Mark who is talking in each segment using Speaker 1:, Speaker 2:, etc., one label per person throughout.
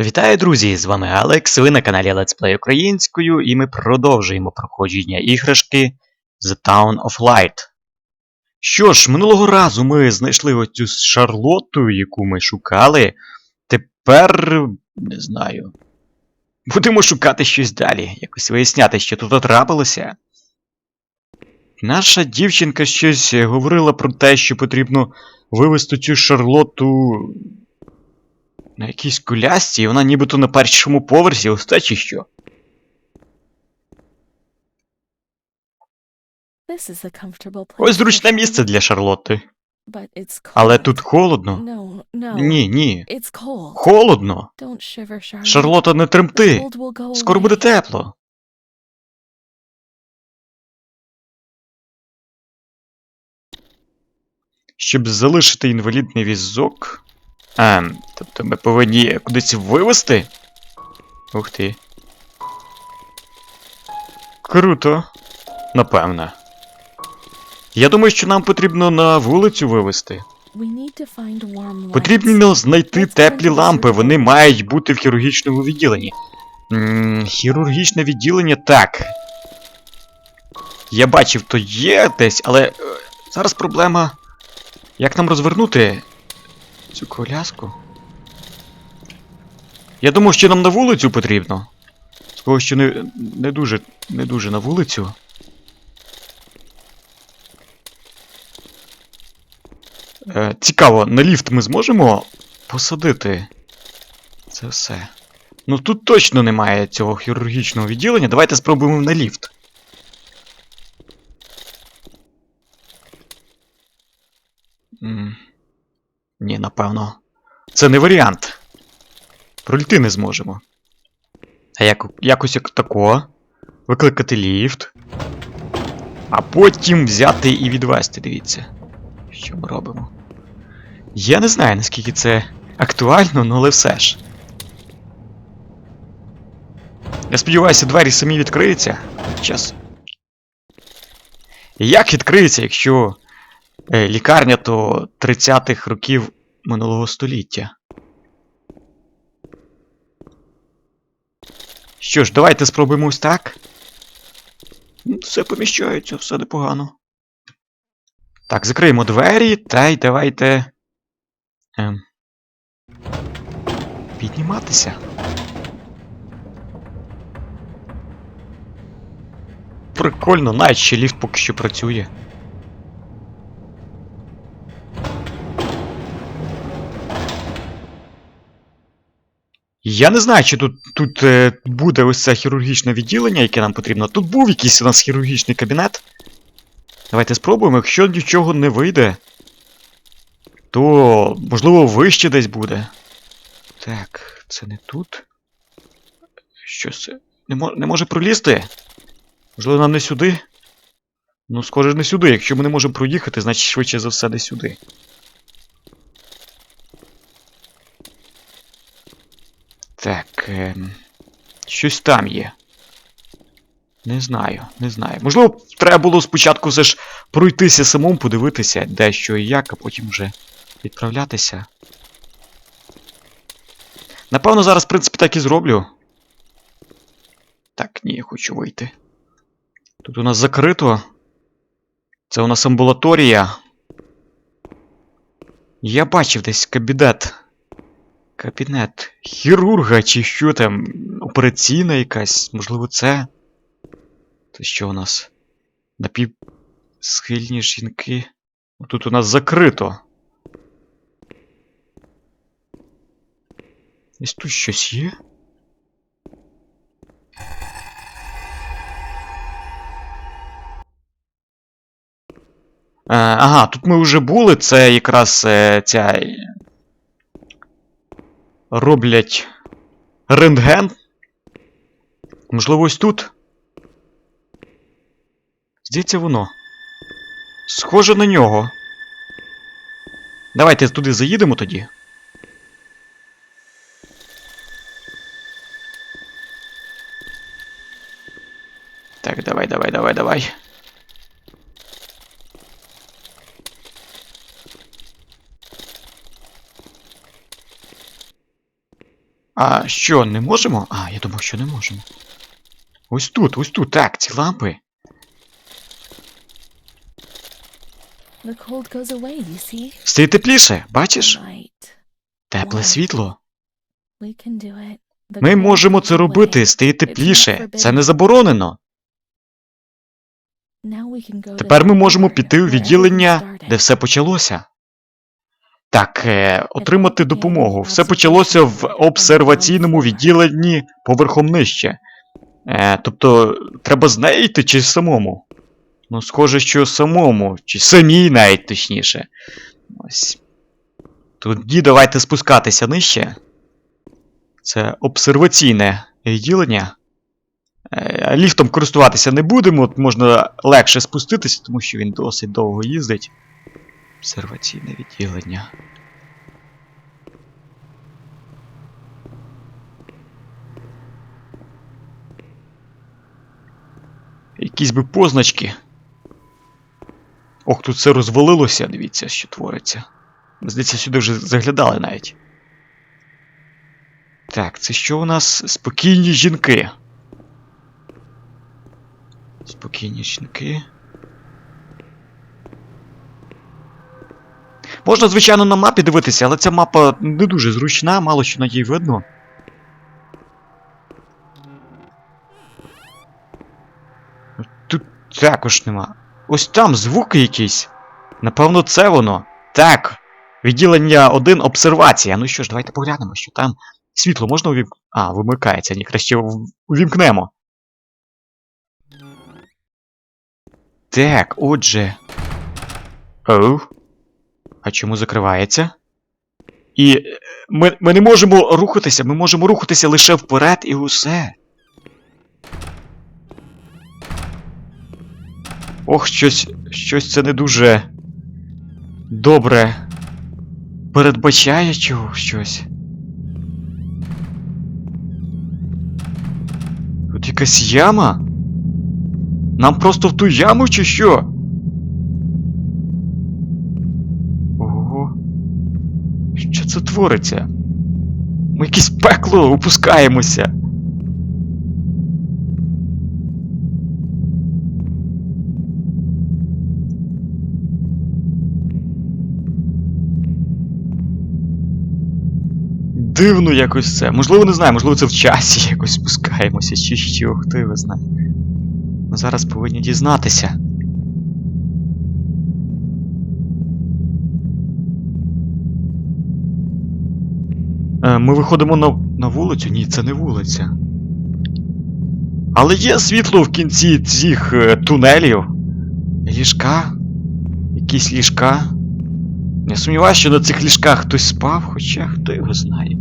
Speaker 1: Вітаю, друзі! З вами Алекс. Ви на каналі Let's Play українською, і ми продовжуємо проходження іграшки The Town of Light. Що ж, минулого разу ми знайшли оцю Шарлотту, яку ми шукали. Тепер. не знаю. Будемо шукати щось далі, якось виясняти, що тут трапилося. Наша дівчинка щось говорила про те, що потрібно вивести цю Шарлотту на якійсь колясці, і вона нібито на першому поверсі ось чи що.
Speaker 2: This is a comfortable place
Speaker 1: Ось зручне місце для Шарлотти.
Speaker 2: but it's cold.
Speaker 1: Але тут холодно.
Speaker 2: No, no.
Speaker 1: Ні, ні.
Speaker 2: It's cold.
Speaker 1: Холодно.
Speaker 2: Don't shiver, Charlotte.
Speaker 1: Шарлота, не
Speaker 2: The
Speaker 1: тремти.
Speaker 2: cold will go
Speaker 1: Скоро
Speaker 2: away.
Speaker 1: буде тепло. Щоб залишити інвалідний візок. А, тобто ми повинні кудись вивезти? Ух ти. Круто. Напевне. Я думаю, що нам потрібно на вулицю вивезти. Потрібно знайти теплі лампи, вони мають бути в хірургічному відділенні. М, хірургічне відділення так. Я бачив, то є десь, але е, зараз проблема. Як нам розвернути цю коляску? Я думав, що нам на вулицю потрібно. Того, що не, не дуже не дуже на вулицю. Е, цікаво, на ліфт ми зможемо посадити це все. Ну тут точно немає цього хірургічного відділення. Давайте спробуємо на ліфт. Напевно. Це не варіант. Пройти не зможемо. А як, якось як тако. Викликати ліфт. А потім взяти і відвести, дивіться. Що ми робимо? Я не знаю, наскільки це актуально, ну але все ж. Я сподіваюся, двері самі відкриються. Час. Як відкриється, якщо е, лікарня то 30-х років минулого століття? Що ж, давайте спробуємо ось так. Ну, Все поміщається, все непогано. Так, закриємо двері, та й давайте. Ем, підніматися. Прикольно, навіть ліфт поки що працює. Я не знаю, чи тут, тут е, буде ось це хірургічне відділення, яке нам потрібно. Тут був якийсь у нас хірургічний кабінет. Давайте спробуємо, якщо нічого не вийде, то можливо вище десь буде. Так, це не тут. Що це? Не, мо- не може пролізти? Можливо, нам не сюди? Ну, схоже, не сюди. Якщо ми не можемо проїхати, значить швидше за все не сюди. Так. Ем... Щось там є. Не знаю, не знаю. Можливо, треба було спочатку все ж пройтися самому, подивитися, де що і як, а потім вже відправлятися. Напевно, зараз, в принципі, так і зроблю. Так, ні, я хочу вийти. Тут у нас закрито. Це у нас амбулаторія. Я бачив десь кабінет. Кабінет хірурга чи що там, операційна якась, можливо, це. Це що у нас? Напівсхильні жінки. Тут у нас закрито. Десь тут щось є? Е, ага, тут ми вже були, це якраз е, ця. Роблять рентген. Можливо, ось тут. Здається, воно. Схоже на нього. Давайте туди заїдемо тоді. Так, давай, давай, давай, давай. А що, не можемо? А, я думав, що не можемо. Ось тут, ось тут, так, ці лампи.
Speaker 2: The cold goes away, you see?
Speaker 1: Стає тепліше, бачиш?
Speaker 2: Light.
Speaker 1: Тепле світло.
Speaker 2: We can do it. The
Speaker 1: Ми можемо це робити, стає тепліше. Це не заборонено.
Speaker 2: Now we can go to
Speaker 1: Тепер ми
Speaker 2: the
Speaker 1: можемо піти у
Speaker 2: where everything
Speaker 1: відділення,
Speaker 2: started.
Speaker 1: де все почалося. Так, е, отримати допомогу. Все почалося в обсерваційному відділенні поверхом нижче. Е, тобто, треба з нею йти чи самому? Ну, схоже, що самому, чи самій навіть точніше. Ось. Тоді давайте спускатися нижче. Це обсерваційне відділення. Е, Ліфтом користуватися не будемо, от можна легше спуститися, тому що він досить довго їздить. Обсерваційне відділення. Якісь би позначки. Ох, тут все розвалилося, дивіться, що твориться. Здається, сюди вже заглядали навіть. Так, це що у нас? Спокійні жінки. Спокійні жінки. Можна, звичайно, на мапі дивитися, але ця мапа не дуже зручна, мало що на їй видно. Тут також нема. Ось там звуки якісь. Напевно, це воно. Так. Відділення 1 обсервація. Ну що ж, давайте поглянемо, що там. Світло можна увім... А, вимикається, ні, краще увімкнемо. Так, отже. Оу. А чому закривається? І е, ми, ми не можемо рухатися, ми можемо рухатися лише вперед і усе. Ох, щось. щось це не дуже добре передбачає чого щось. Тут якась яма? Нам просто в ту яму чи що? Ого. Що це твориться? Ми якесь пекло опускаємося. Дивно якось це. Можливо, не знаю, можливо, це в часі якось спускаємося, чи що, хто його знає. Ми зараз повинні дізнатися. Ми виходимо на, на вулицю? Ні, це не вулиця. Але є світло в кінці цих е, тунелів. Ліжка. Якісь ліжка. Я сумніваюся, що на цих ліжках хтось спав, хоча хто його знає.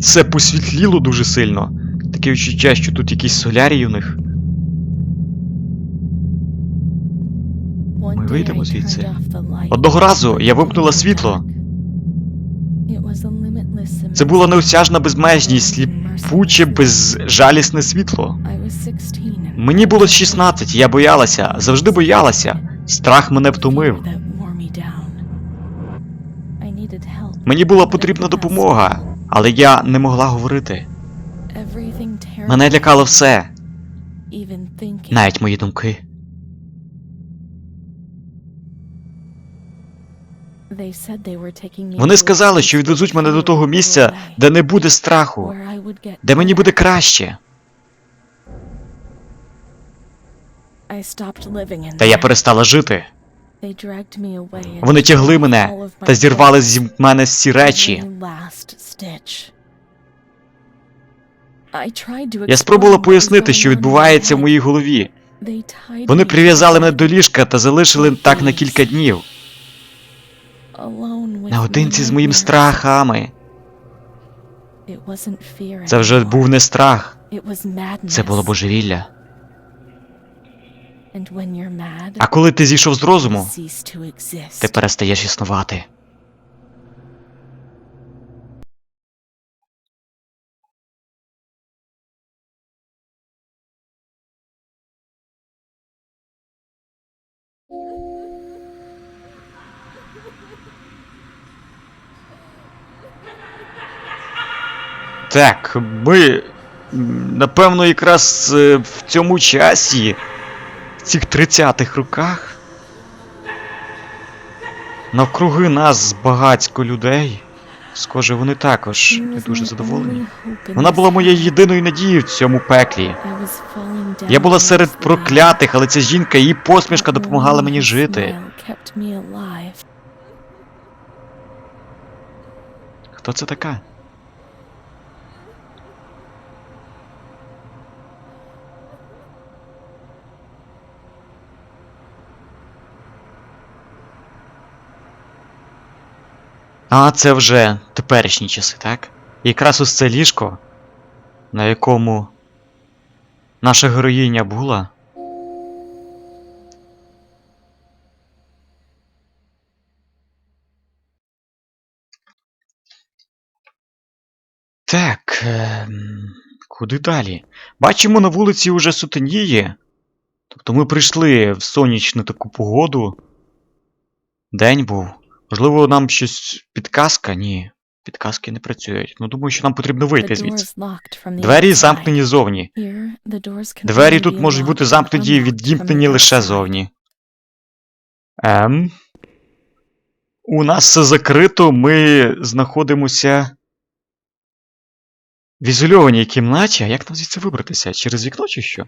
Speaker 1: Це посвітліло дуже сильно. Таке відчуття, що тут якийсь солярій у них. Ми вийдемо звідси. Одного разу я вимкнула світло.
Speaker 2: It was a limitless
Speaker 1: Це була неосяжна безмежність, сліпуче, безжалісне світло.
Speaker 2: I was 16 and
Speaker 1: Мені було 16, я боялася, завжди боялася. Страх мене втомив. Мені була потрібна допомога, але я не могла говорити. Мене лякало все, навіть мої думки. Вони сказали, що відвезуть мене до того місця, де не буде страху, де мені буде краще. Та я перестала жити. Вони тягли мене та зірвали зі мене всі речі. Я спробувала пояснити, що відбувається в моїй голові. Вони прив'язали мене до ліжка та залишили так на кілька днів. Наодинці з моїм страхами. Це вже був не страх, це було божевілля. А коли ти зійшов з розуму, ти перестаєш існувати. Так, ми. Напевно, якраз е, в цьому часі, в цих 30-х роках. Навкруги нас багатько людей. Схоже, вони також не дуже задоволені. Вона була моєю єдиною надією в цьому пеклі. Я була серед проклятих, але ця жінка, її посмішка допомагала мені жити. Хто це така? А, це вже теперішні часи, так? І якраз ось це ліжко, на якому наша героїня була. Так. ем, Куди далі? Бачимо, на вулиці уже сутеніє. Тобто ми прийшли в сонячну таку погоду. День був. Можливо, нам щось підказка? Ні. Підказки не працюють. Ну думаю, що нам потрібно вийти звідси. Двері замкнені зовні. Двері тут можуть бути замкнені і відімкнені лише зовні. Ем. У нас все закрито, ми знаходимося в ізольованій кімнаті. А як нам звідси вибратися? Через вікно чи що?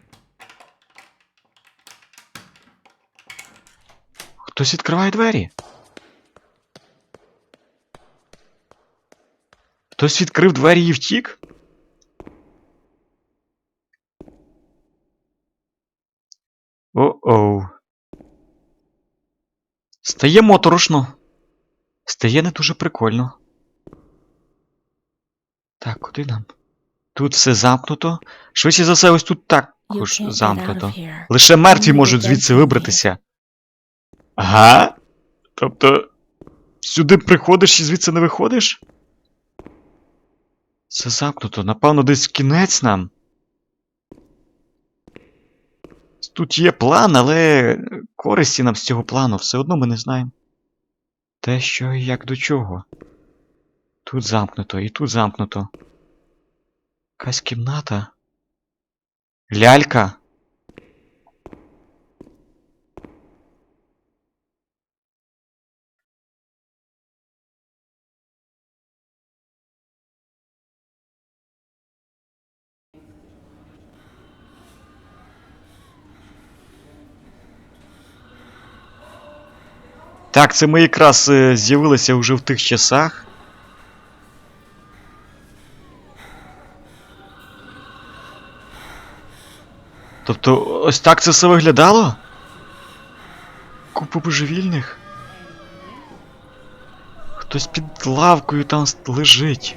Speaker 1: Хтось відкриває двері. Хтось відкрив двері і втік? О-оу. Стає моторошно. Стає не дуже прикольно. Так, куди нам? Тут все замкнуто. Швидше за все, ось тут також замкнуто. Лише мертві можуть звідси вибратися. Ага? Тобто. Сюди приходиш і звідси не виходиш? Це замкнуто. Напевно, десь кінець нам. Тут є план, але користі нам з цього плану все одно ми не знаємо. Те, що і як до чого. Тут замкнуто, і тут замкнуто. Якась кімната. Лялька. Так, це ми якраз е, з'явилися вже в тих часах. Тобто, ось так це все виглядало? Купа божевільних. Хтось під лавкою там лежить.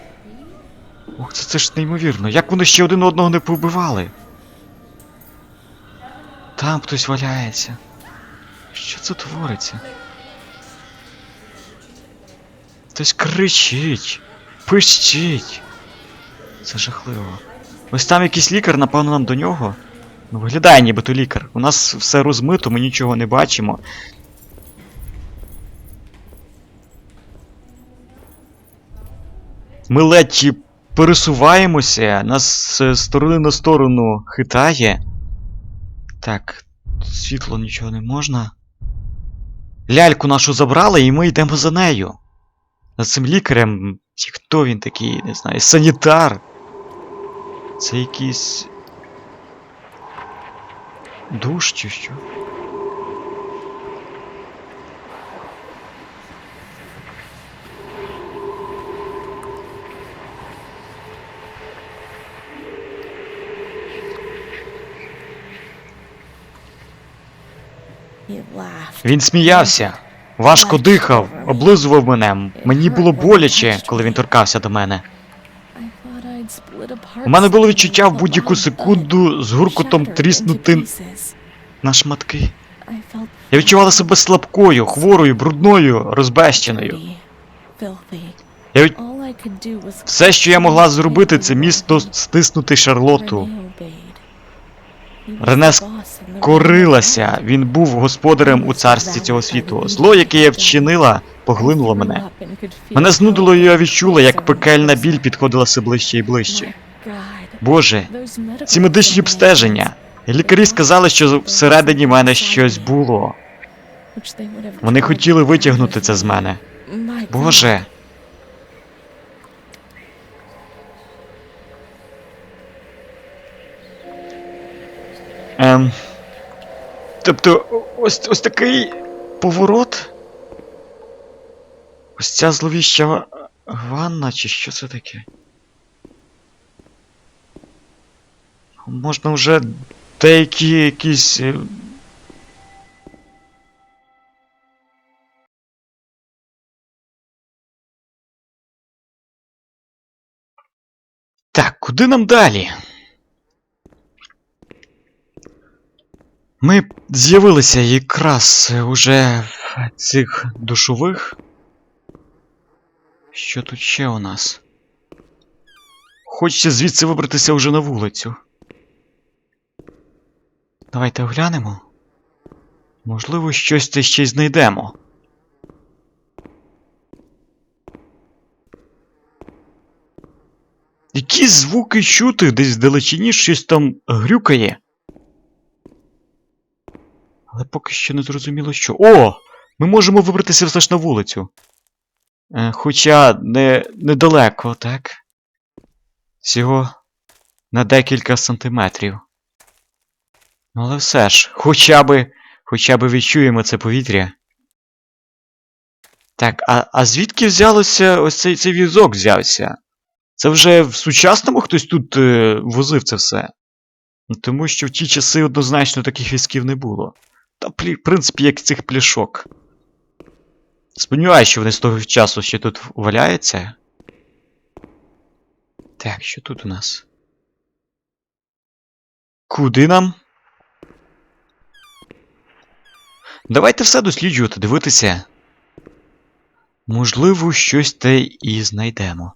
Speaker 1: Ох, це, це ж неймовірно. Як вони ще один одного не повбивали? Там хтось валяється. Що це твориться? Хтось кричить, пищить. Це жахливо. Ось там якийсь лікар, напевно, нам до нього. Ну, виглядає нібито лікар. У нас все розмито, ми нічого не бачимо. Ми ледь пересуваємося, нас з сторони на сторону хитає. Так, світло нічого не можна. Ляльку нашу забрали, і ми йдемо за нею. Цим лікарем. Чи хто він такий, не знаю, санітар. Це якийсь. Душ чи що? Він сміявся, важко дихав, облизував мене. Мені було боляче, коли він торкався до мене.
Speaker 2: У мене було відчуття в будь-яку секунду
Speaker 1: з гуркотом тріснути на шматки. Я відчувала себе слабкою, хворою, брудною, розбещеною. Я від... Все, що я могла зробити, це місто стиснути Шарлоту. Рене Корилася, він був господарем у царстві цього світу. Зло, яке я вчинила, поглинуло мене. Мене знудило, і я відчула, як пекельна біль підходила все ближче і ближче. Боже, ці медичні обстеження. Лікарі сказали, що всередині мене щось було. Вони хотіли витягнути це з мене. Боже. Ем. Тобто, ось, ось такий поворот. Ось ця зловіща ванна, чи що це таке? Можна вже деякі якісь. е, Так, куди нам далі? Ми з'явилися якраз уже в цих душових. Що тут ще у нас? Хочеться звідси вибратися вже на вулицю. Давайте оглянемо. Можливо, щось це ще й знайдемо. Які звуки чути десь вдалечині щось там грюкає. Але поки що не зрозуміло що. О! Ми можемо вибратися все ж на вулицю. Е, хоча не, недалеко, так? Всього на декілька сантиметрів. Але все ж, хоча би, хоча би відчуємо це повітря. Так, а, а звідки взялося ось цей, цей візок взявся? Це вже в сучасному хтось тут е, возив це все. Ну, Тому що в ті часи однозначно таких візків не було. Та, в принципі, як цих пляшок. Сподіваюся, що вони з того часу ще тут валяються. Так, що тут у нас? Куди нам? Давайте все досліджувати, дивитися. Можливо, щось те і знайдемо.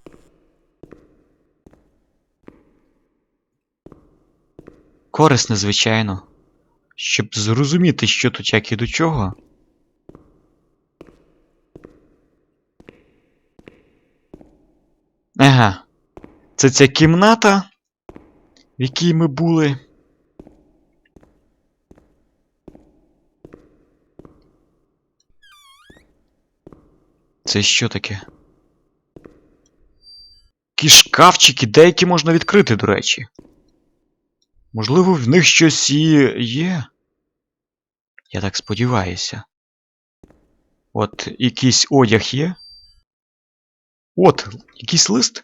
Speaker 1: Корисне, звичайно. Щоб зрозуміти, що тут як і до чого. Ага. Це ця кімната, в якій ми були. Це що таке? Які шкафчики, деякі можна відкрити, до речі. Можливо, в них щось і є. Я так сподіваюся. От якийсь одяг є. От, якийсь лист.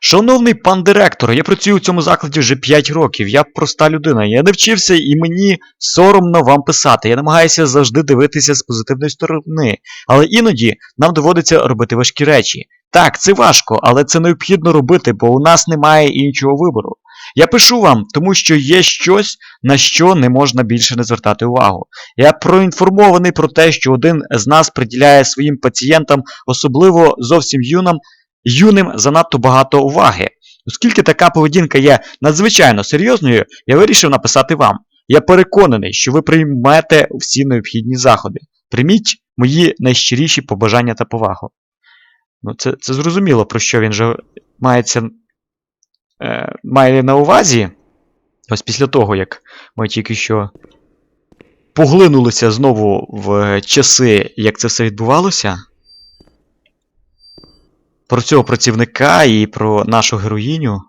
Speaker 1: Шановний пан директор, я працюю у цьому закладі вже 5 років. Я проста людина. Я не вчився і мені соромно вам писати. Я намагаюся завжди дивитися з позитивної сторони. Але іноді нам доводиться робити важкі речі. Так, це важко, але це необхідно робити, бо у нас немає іншого вибору. Я пишу вам, тому що є щось, на що не можна більше не звертати увагу. Я проінформований про те, що один з нас приділяє своїм пацієнтам, особливо зовсім юнам, юним занадто багато уваги. Оскільки така поведінка є надзвичайно серйозною, я вирішив написати вам. Я переконаний, що ви приймете всі необхідні заходи. Прийміть мої найщиріші побажання та повагу. Ну, це, це зрозуміло, про що він же мається, має на увазі. Ось після того, як ми тільки що поглинулися знову в часи, як це все відбувалося. Про цього працівника і про нашу героїню.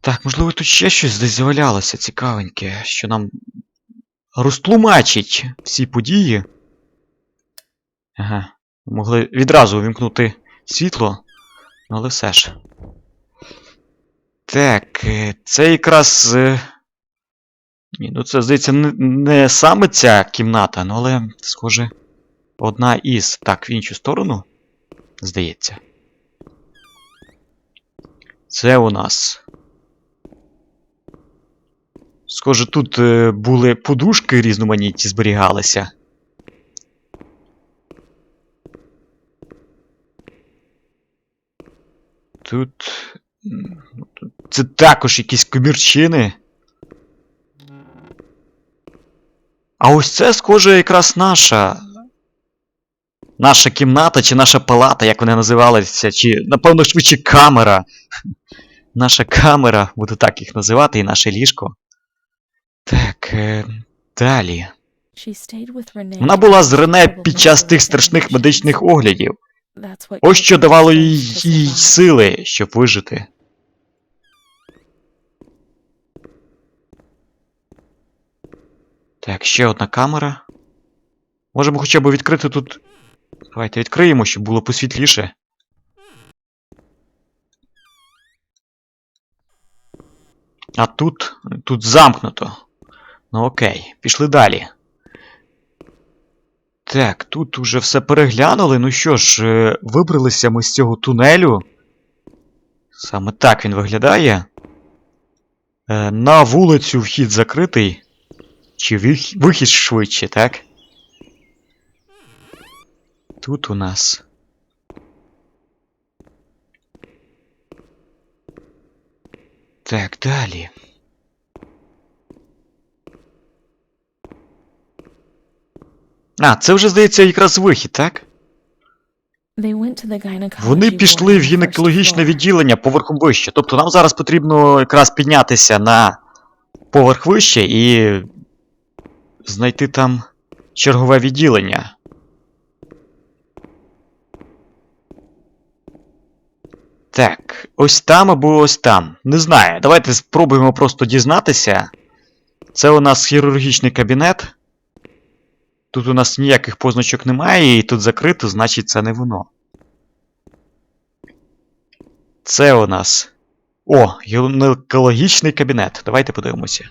Speaker 1: Так, можливо, тут ще щось десь завалялося цікавеньке, що нам розтлумачить всі події. Ага. Могли відразу увімкнути світло, але все ж. Так, е, це якраз. е, Ні, ну це, здається, не, не саме ця кімната, ну але, схоже, одна із. Так, в іншу сторону. Здається. Це у нас. Схоже, тут е, були подушки різноманітні зберігалися. Тут. Це також якісь комірчини. А ось це, схоже, якраз наша. Наша кімната чи наша палата, як вони називалися, чи, напевно, швидше камера. Наша камера, буду так їх називати, і наше ліжко. Так, е, далі. Вона була з Рене під час тих страшних медичних оглядів. Ось що давало їй сили, щоб вижити. Так, ще одна камера. Можемо хоча б відкрити тут. Давайте відкриємо, щоб було посвітліше. А тут. тут замкнуто. Ну окей, пішли далі. Так, тут уже все переглянули. Ну що ж, е, вибралися ми з цього тунелю. Саме так він виглядає. Е, На вулицю вхід закритий. Чи вих- вихід швидше, так? Тут у нас. Так, далі. А, це вже здається якраз вихід, так? Вони пішли в гінекологічне відділення поверхом вище. Тобто нам зараз потрібно якраз піднятися на поверх вище і знайти там чергове відділення. Так, ось там або ось там. Не знаю. Давайте спробуємо просто дізнатися. Це у нас хірургічний кабінет. Тут у нас ніяких позначок немає, і тут закрито, значить це не воно. Це у нас. О, гінекологічний кабінет. Давайте подивимося.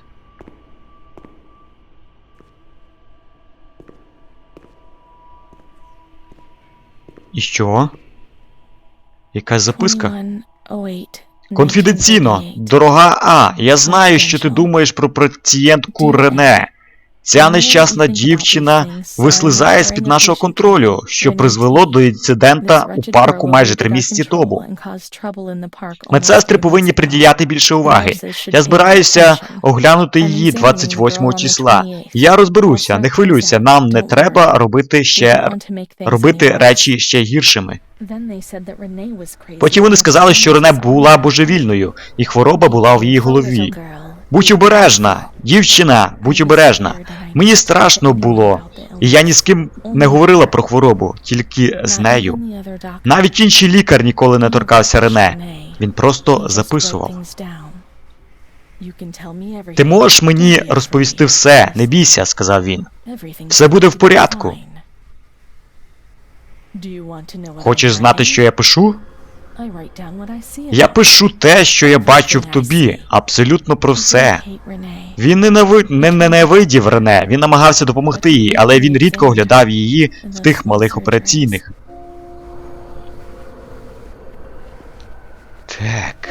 Speaker 1: І що? Якась записка? Конфіденційно, дорога А, я знаю, що ти думаєш про пацієнтку Рене. Ця нещасна дівчина вислизає з-під нашого контролю, що призвело до інцидента у парку майже три місяці тому. Медсестри повинні приділяти більше уваги. Я збираюся оглянути її 28 числа. Я розберуся, не хвилюйся, нам не треба робити ще робити речі ще гіршими. Потім вони сказали, що Рене була божевільною, і хвороба була в її голові. Будь обережна, дівчина, будь обережна. Мені страшно було, і я ні з ким не говорила про хворобу, тільки з нею. Навіть інший лікар ніколи не торкався Рене. Він просто записував. Ти можеш мені розповісти все, не бійся, сказав він. Все буде в порядку. Хочеш знати, що я пишу? Я пишу те, що я бачу в тобі, абсолютно про все. Він не, нави... не ненавидів Рене, він намагався допомогти їй, але він рідко оглядав її в тих малих операційних. Так.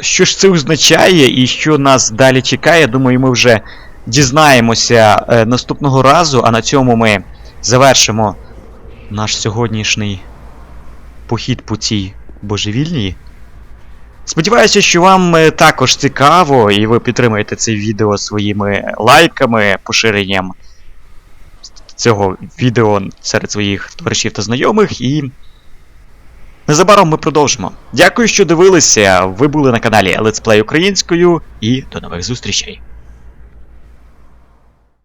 Speaker 1: Що ж це означає і що нас далі чекає, думаю, ми вже дізнаємося е, наступного разу, а на цьому ми завершимо наш сьогоднішній похід по цій божевільній. Сподіваюся, що вам е, також цікаво, і ви підтримуєте це відео своїми лайками, поширенням цього відео серед своїх товаришів та знайомих, і незабаром ми продовжимо. Дякую, що дивилися. Ви були на каналі Let's Play українською, і до нових зустрічей.